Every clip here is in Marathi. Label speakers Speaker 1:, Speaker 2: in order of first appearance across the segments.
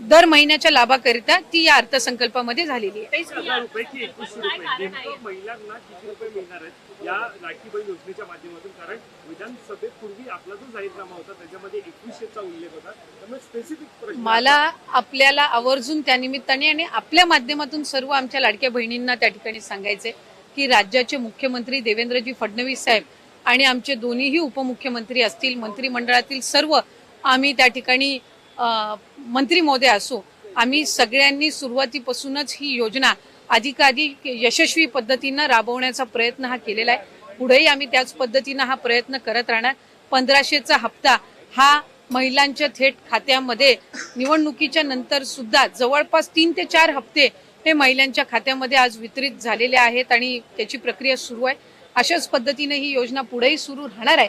Speaker 1: दर महिन्याच्या लाभाकरिता ती या अर्थसंकल्पामध्ये झालेली आहे. मला आपल्याला आवर्जून त्या निमित्ताने आणि आपल्या माध्यमातून सर्व आमच्या लाडक्या बहिणींना त्या ठिकाणी सांगायचे की राज्याचे मुख्यमंत्री देवेंद्रजी फडणवीस साहेब आणि आमचे दोन्हीही उपमुख्यमंत्री असतील मंत्रिमंडळातील सर्व आम्ही त्या ठिकाणी मंत्री महोदय असो आम्ही सगळ्यांनी सुरुवातीपासूनच ही योजना अधिकाधिक यशस्वी पद्धतीनं राबवण्याचा प्रयत्न हा केलेला आहे. पुढेही आम्ही त्याच पद्धतीनं हा प्रयत्न करत राहणार. पंधराशेचा हप्ता हा महिलांच्या थेट खात्यामध्ये निवडणुकीच्या नंतर सुद्धा जवळपास तीन ते चार हप्ते हे महिलांच्या खात्यामध्ये आज वितरित झालेले आहेत आणि त्याची प्रक्रिया सुरू आहे. अशाच पद्धतीने ही योजना पुढेही सुरू राहणार आहे.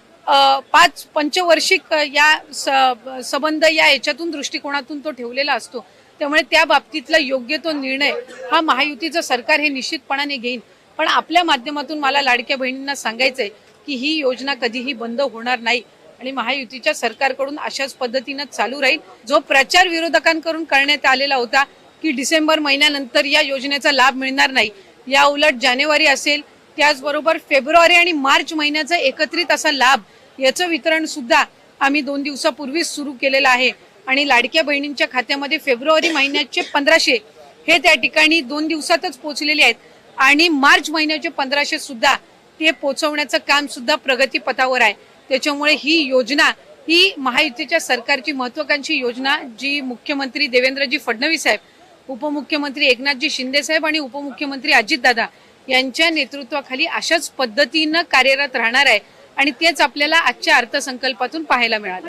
Speaker 1: पाच पंचवर्षिक या संबंध या याच्यातून दृष्टिकोनातून तो ठेवलेला असतो. त्यामुळे त्या बाबतीतला योग्य तो निर्णय हा महायुतीचं सरकार हे निश्चितपणाने घेईन. पण आपल्या माध्यमातून मला लाडक्या बहिणींना सांगायचंय की ही योजना कधीही बंद होणार नाही आणि महायुतीच्या सरकारकडून अशाच पद्धतीनं चालू राहील. जो प्रचार विरोधकांकडून करण्यात आलेला होता की डिसेंबर महिन्यानंतर या योजनेचा लाभ मिळणार नाही या उलट जानेवारी असेल त्याचबरोबर फेब्रुवारी आणि मार्च महिन्याचा एकत्रित असा लाभ याचं वितरण सुद्धा आम्ही दोन दिवसापूर्वीच सुरू केलेलं आहे. आणि लाडक्या बहिणींच्या खात्यामध्ये फेब्रुवारी महिन्याचे पंधराशे हे त्या ठिकाणी दोन दिवसातच पोहोचलेले आहेत. आणि मार्च महिन्याचे पंधराशे सुद्धा ते पोहोचवण्याचं काम सुद्धा प्रगतीपथावर आहे. त्याच्यामुळे ही योजना ही महायुतीच्या सरकारची महत्वाकांक्षी योजना जी मुख्यमंत्री देवेंद्रजी फडणवीस साहेब उपमुख्यमंत्री एकनाथजी शिंदे साहेब आणि उपमुख्यमंत्री अजितदादा यांच्या नेतृत्वाखाली अशाच पद्धतीनं कार्यरत राहणार आहे आणि तेच आपल्याला आजच्या अर्थसंकल्पातून पाहायला मिळालं.